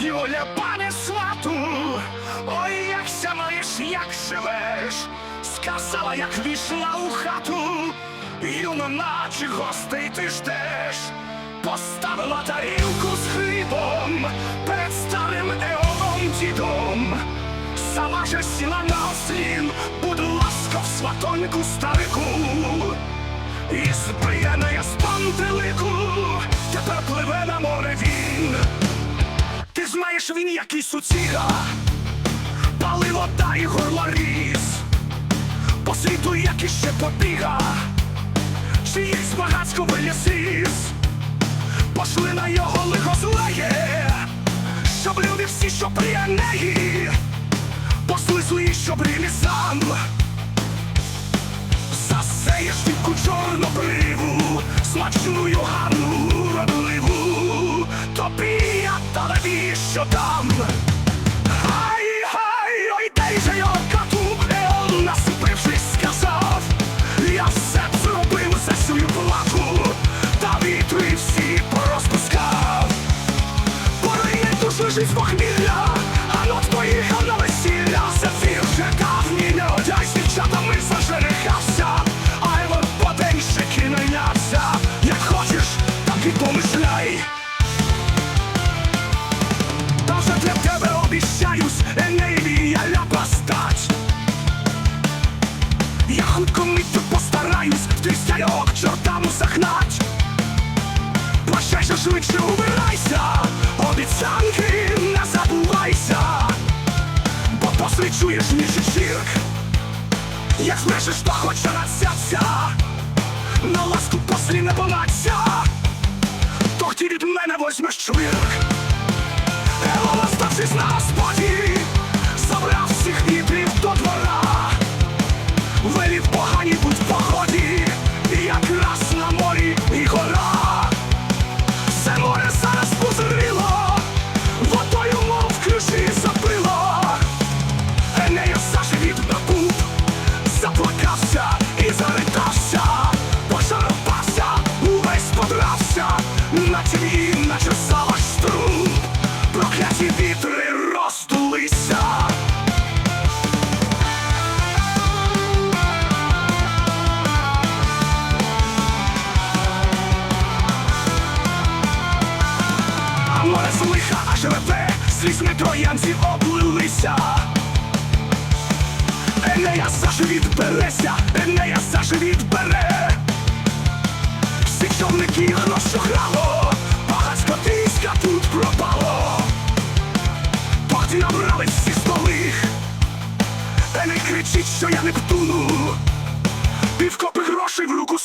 Юля, пане свату, ой, як ся маєш, як живеш, сказала, як війшла у хату, юно, наче гостей ти ждеш, поставила тарілку з хлібом перед старим еоном дідом. Сама же сіла на ослін, будь ласка, в сватоньку старику. І збрияна з пантелику, тепер пливе на море він. Ти знаєш він, який суціга, палило та й горлоріз, по світу як іще побіга, чиїсь багатсько вилісіз, пошли на його лихо злеє, щоб люди всі, що неї, послизли, щоб рілі сам. Засеєш тільки чорнобриву, потенщики. Як хочеш, так і помишляй. Та вже для тебе обіщаюсь, Енейві я ляпа стать. Я хутко миттю постараюсь, в твій стяйок чортам загнать. Прощайся швидше, убирайся, обіцянки не забувайся, бо посвічуєш ніж чірк, як змешеш, то хоче насяться, на ласку послі не понаться, то ті від мене возьмеш чвирк. Ело, оставшись на господі, наче він, наче салаш струм, прокляті вітри розтулися. А море з лиха аж реве, слізьми троянці облилися. Енея за живіт береся, Енея за живіт Пахті набрали всі та не кричить, що я Нептуну. Півкопи грошей в руку